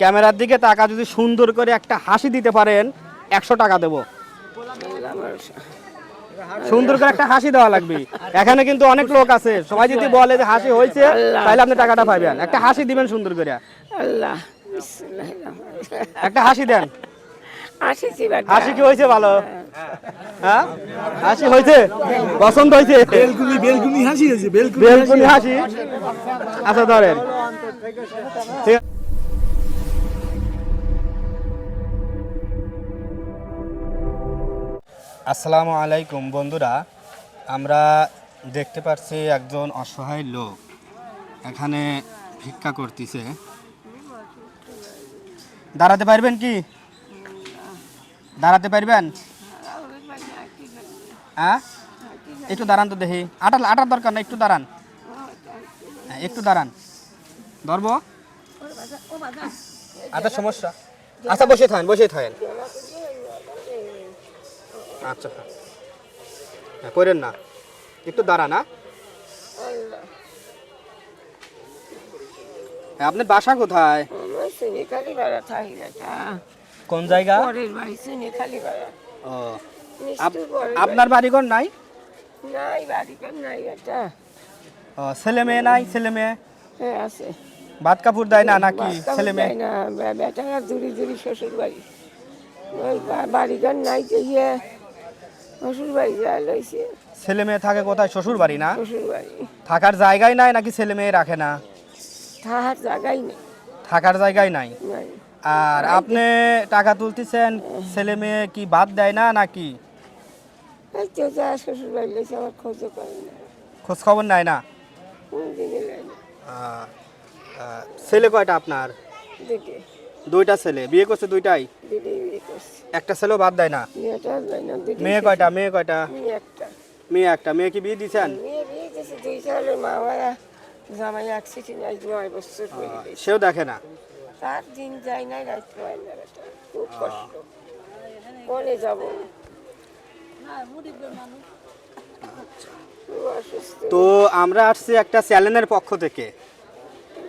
ক্যামেরার দিকে টাকা যদি সুন্দর করে একটা হাসি দিতে পারেন একশো টাকা দেবো। সুন্দর করে একটা হাসি দেওয়া লাগবে। এখানে কিন্তু অনেক লোক আছে সবাই যদি বলে যে হাসি হয়েছে তাহলে আপনি টাকাটা পাবেন একটা হাসি দিবেন সুন্দর করে। আল্লাহ। একটা হাসি দেন। হাসি কি? হয়েছে ভালো? হ্যাঁ? হাসি হয়েছে? পছন্দ হয়েছে? বেলকুনি বেলকুনি হাসি হয়েছে বেলকুনি হাসি। আচ্ছা ধরেন। ঠিক আছে। আসসালামু আলাইকুম বন্ধুরা আমরা দেখতে পাচ্ছি একজন অসহায় লোক এখানে ভিক্ষা করতেছে। দাঁড়াতে পারবেন কি? দাঁড়াতে পারবেন? হ্যাঁ একটু দাঁড়ান তো দেখি। আটার আটার দরকার না একটু দাঁড়ান। হ্যাঁ, একটু দাঁড়ান। ধরবো? আচ্ছা সমস্যা। আচ্ছা বসে থাকেন বসে থাকেন। আচ্ছা। হ্যাঁ করেন না। একটু দাঁড়ান হ্যাঁ? হ্যাঁ আপনার বাসা কোথায়? বেটা কোন জায়গা? ও আপনার বাড়িঘর নাই? নাই বাড়ি নাই বেটা ও ছেলে মেয়ে নাই ছেলে মেয়ে? হ্যাঁ আছে। ভাত কাপড় দেয় না নাকি ছেলে মেয়ে না বে- বেটারা দূরে দূরে শ্বশুর বাড়ি ওই বা- বাড়ি ঘর নাই যে ইয়ে। শ্বশুর বাড়ি যায় লইছে। ছেলে মেয়ে থাকে কোথায়? শ্বশুর বাড়ি না? শ্বশুর বাড়ি থাকার জায়গায় নাই নাকি ছেলে মেয়ে রাখে না? তাহার জায়গাই নেই। থাকার জায়গায় নাই? নাই। আর আপনি টাকা তুলতেছেন ছেলে মেয়ে কি বাদ দেয় না নাকি? এই তো যা শ্বশুর বাড়ি লইছে আমার খোঁজও করে না। খোঁজ খবর নাই না? কোনদিনই না। আহ, আহ, ছেলে কয়টা আপনার? দুটি দুইটা ছেলে বিয়ে করছে দুইটাই? একটা ছেলেও বাদ দেয় না? মেয়ে কয়টা? মেয়ে কয়টা? মেয়ে একটা। মেয়ে একটা। মেয়ে কি বিয়ে বছর সেও দেখে না? তার দিন যায় না রাত না খুব কষ্ট। বলে যাব। তো আমরা আসছি একটা চ্যানেলের পক্ষ থেকে।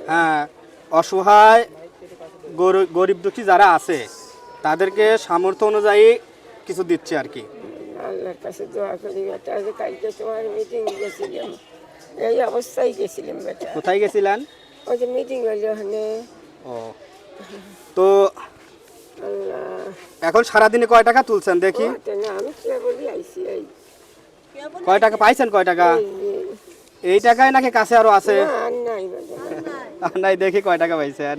হ্যাঁ অসহায় গরিব দুঃখী যারা আছে তাদেরকে সামর্থ্য অনুযায়ী কিছু দিচ্ছে আর কি। আল্লাহর কাছে দোয়া করি বেটা যে কালকে তোমার মিটিং গেছিলাম এই অবস্থায় গেছিলাম বেটা। কোথায় গেছিলেন? ওই যে মিটিং হইল ওখানে। ও। তো এখন সারাদিনে কয় টাকা তুলছেন দেখি? আমি কে বলি আইসি এই কয় টাকা পাইছেন কয় টাকা? এই টাকায় নাকি কাছে আরও আছে? নাই দেখি কয় টাকা পাইছেন।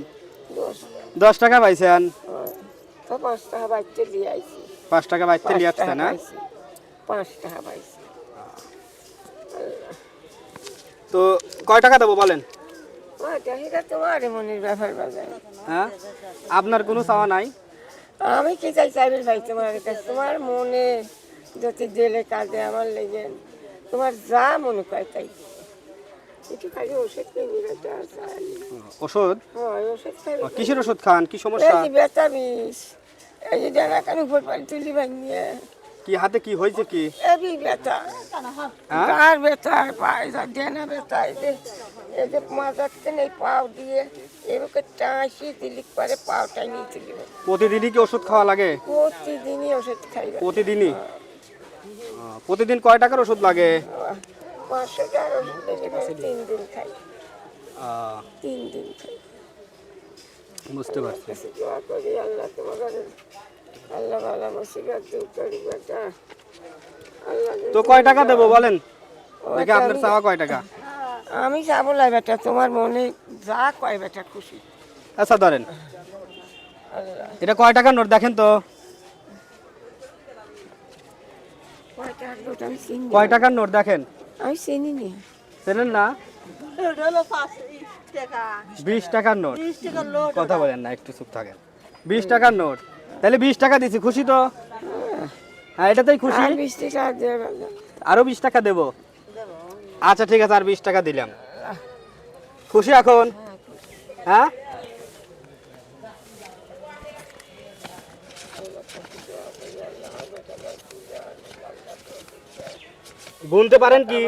দশ টাকা পাইছেন। তো পাঁচ টাকা বাচ্চা দিয়ে আইসি পাঁচ টাকা বাইতে নিয়ে আসছে না। পাঁচ টাকা পাইছি। তো কয় টাকা দেবো বলেন? হ্যাঁ? আপনার কোনো চাওয়া নাই? আমি কি চাই চাইবেন ভাই তোমার কাছে? তোমার মনে যদি জেলে কাজে আমার লেগে তোমার যা মনে করে তাই। একটু খালি ওষুধ? কিনি ওষুধ হয় কিসের ওষুধ খান? কি সমস্যা? বিষ এই যে ডানা কান উপর পানি তুলি ভাঙিয়ে কি হাতে কি হয়েছে কি? এবি হ্যাঁ? ডেনা বেতা এই যে এই যে মাজাচ্ছেন এই পাও দিয়ে এরকম টাঁসি দিলি পরে পাওটাই নিয়ে তুলিব প্রতিদিনই কি ওষুধ খাওয়া লাগে? প্রতিদিনই ওষুধ খাই প্রতিদিনই? প্রতিদিন কয় টাকার ওষুধ লাগে? পাঁচশো ওষুধ তিন দিন খাই তিন দিন খাই বুঝতে পারছি দোয়া করি আল্লাহ তোমার আল্লাহ ভালো মুসিবত দূর করি বেটা আল্লাহ তো কয় টাকা দেবো বলেন? দেখে আপনার আমি- চাওয়া কয় টাকা? আমি যাব না বেটা তোমার মনে যা কয় বেটা খুশি। আচ্ছা ধরেন। এটা কয় টাকার নোট দেখেন তো। কয় টাকার নোট দেখেন। আমি চিনি নি। চেনেন না? বিশ টাকার নোট। কথা বলেন না একটু চুপ থাকেন। বিশ টাকার নোট। তাহলে বিশ টাকা দিছি খুশি তো? হ্যাঁ এটাতেই খুশি? আর বিশ টাকা দিয়ে গেল আরও বিশ টাকা দেবো? আচ্ছা ঠিক আছে আর বিশ টাকা দিলাম। খুশি এখন? হ্যাঁ? গুনতে পারেন কি?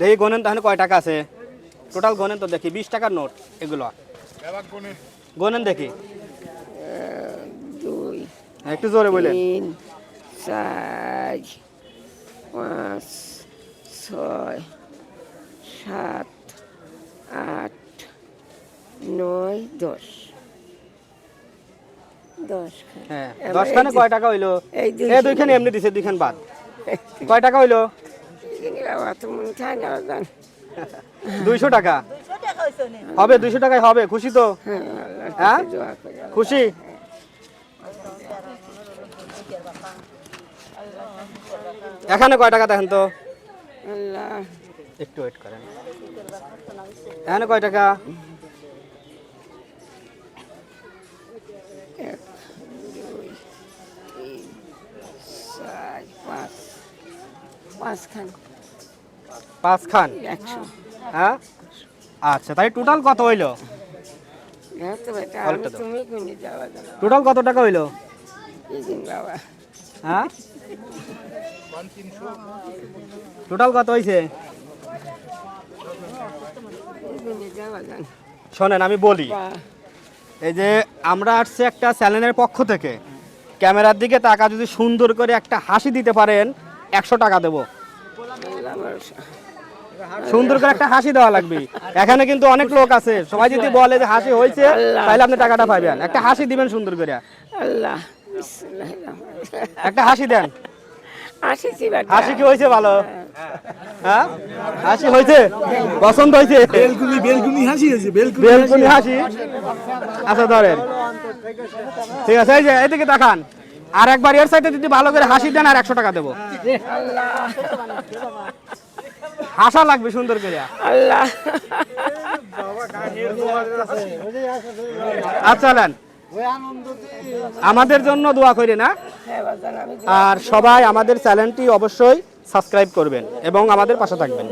দেখি গনেন তাহলে কয় টাকা আছে? টোটাল গনেন তো দেখি বিশ টাকার নোট এগুলো। গোনেন দেখি। দুই একটু জোরে বলেন। তিন চার পাঁচ ছয় সাত আট নয় দশ। দশ হ্যাঁ দশখানে কয় টাকা হইল? এই দুই দুইখানে এমনি দিছে দুইখান বাদ। কয় টাকা হইল? দুইশো টাকা? হবে দুইশো টাকায় হবে খুশি তো? হ্যাঁ। খুশি? এখানে কয় টাকা দেখেন তো? একটু ওয়েট করেন। এখানে কয় টাকা? পাঁচ খান একশো। হ্যাঁ? আচ্ছা তাই টোটাল কত হইল? হ্যাঁ টোটাল কত টাকা হইল? হ্যাঁ? টোটাল কত জানো শোনেন আমি বলি। এই যে আমরা আসছি একটা চ্যানেলের পক্ষ থেকে। ক্যামেরার দিকে টাকা যদি সুন্দর করে একটা হাসি দিতে পারেন একশো টাকা দেবো। সুন্দর করে একটা হাসি দেওয়া লাগবে। এখানে কিন্তু অনেক লোক আছে। সবাই যদি বলে যে হাসি হয়েছে তাহলে আপনি টাকাটা পাবেন একটা হাসি দিবেন সুন্দর করে। আল্লাহ। একটা হাসি দেন। হাসি কি? হয়েছে ভালো? হ্যাঁ। হাসি হয়েছে? পছন্দ হয়েছে? বেলকুনি বেলকুনি হাসি হয়েছে বেলকুনি বেলকুনি হাসি। আচ্ছা ধরেন। ঠিক আছে এই যে এদিকে তাকান। আর একবার এর সাইডে যদি ভালো করে হাসি দেন, আর একশো টাকা দেবো। হাসা লাগবে সুন্দর করে আচ্ছা আমাদের জন্য দোয়া করি না। আর সবাই আমাদের চ্যানেলটি অবশ্যই সাবস্ক্রাইব করবেন এবং আমাদের পাশে থাকবেন।